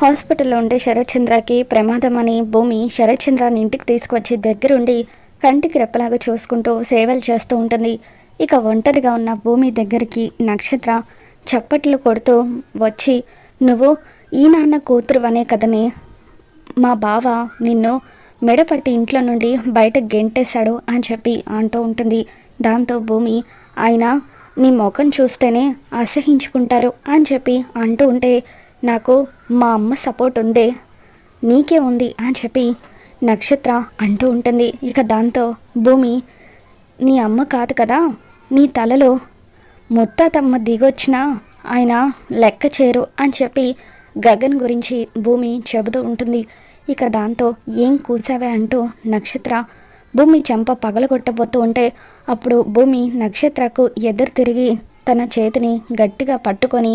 హాస్పిటల్లో ఉండే శరత్చంద్రకి ప్రమాదం అని భూమి శరత్చంద్రాన్ని ఇంటికి తీసుకువచ్చి దగ్గరుండి కంటికి రెప్పలాగా చూసుకుంటూ సేవలు చేస్తూ ఉంటుంది. ఇక ఒంటరిగా ఉన్న భూమి దగ్గరికి నక్షత్ర చప్పట్లు కొడుతూ వచ్చి నువ్వు ఈ నాన్న కూతురు అనే కథని మా బావ నిన్ను మెడపట్టి ఇంట్లో నుండి బయట గెంటేశాడు అని చెప్పి అంటూ ఉంటుంది. దాంతో భూమి ఆయన నీ ముఖం చూస్తేనే అసహించుకుంటారు అని చెప్పి అంటూ ఉంటే నాకు మా అమ్మ సపోర్ట్ ఉందే. నీకే ఉంది అని చెప్పి నక్షత్ర అంటూ ఉంటుంది. ఇక దాంతో భూమి నీ అమ్మ కాదు కదా నీ తలలో ముత్తాతమ్మ దిగొచ్చినా ఆయన లెక్క చేరు అని చెప్పి గగన్ గురించి భూమి చెబుతూ ఉంటుంది. ఇక దాంతో ఏం కూసావే అంటూ నక్షత్ర భూమి చెంప పగలగొట్టబోతూ ఉంటే అప్పుడు భూమి నక్షత్రకు ఎదురు తిరిగి తన చేతిని గట్టిగా పట్టుకొని